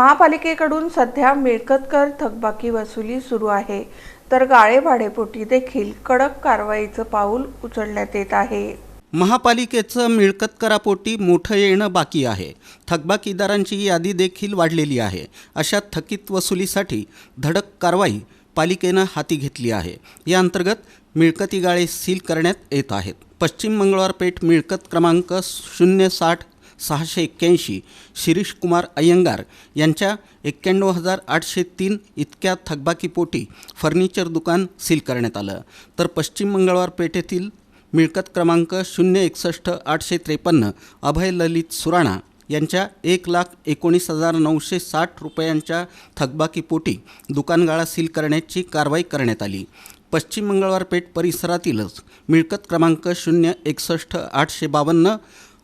महापालिकेकडून सध्या मिळकतकर थकबाकी वसुली सुरू आहे. तर गाळे भाडेपोटी देखील कडक कारवाईचं पाऊल उचलण्यात येत आहे. महापालिकेचं मिळकत करापोटी मोठं येणं बाकी आहे. थकबाकीदारांची यादी देखील वाढलेली आहे. अशा थकीत वसुलीसाठी धडक कारवाई पालिकेनं हाती घेतली आहे. या अंतर्गत मिळकती गाळे सील करण्यात येत आहेत. पश्चिम मंगळवार पेठ मिळकत क्रमांक शून्य साठ सहाशे एक्क्याऐंशी. शिरीष कुमार अय्यंगार यांच्या एक्क्याण्णव हजार आठशे तीन इतक्या थकबाकीपोटी फर्निचर दुकान सील करण्यात आलं. तर पश्चिम मंगळवार पेठेतील मिळकत क्रमांक शून्य एकसष्ट आठशे त्रेपन्न अभय ललित सुराणा यांच्या एक लाख एकोणीस हजार नऊशे साठ रुपयांच्या थकबाकीपोटी दुकानगाळा सील करण्याची कारवाई करण्यात आली. पश्चिम मंगळवार पेठ परिसरातीलच मिळकत क्रमांक शून्य एकसष्ट आठशे बावन्न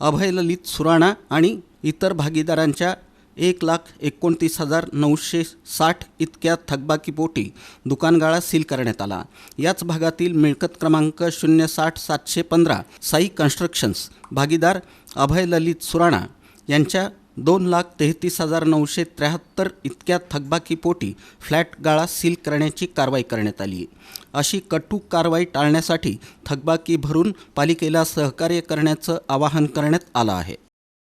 अभय ललित सुराणा आणि इतर भागीदारांच्या एक लाख एकोणतीस हजार नऊशे साठ इतक्या थकबाकीपोटी दुकानगाळा सील करण्यात आला. याच भागातील मिळकत क्रमांक शून्य साठ सातशे पंधरा साई कन्स्ट्रक्शन्स भागीदार अभय ललित सुराणा यांच्या दोन लाख तेहतीस हजार नऊशे त्र्याहत्तर इतक्या थकबाकीपोटी फ्लॅट गाळा सील करण्याची कारवाई करण्यात आली. अशी कटू कारवाई टाळण्यासाठी थकबाकी भरून पालिकेला सहकार्य करण्याचं आवाहन करण्यात आलं आहे.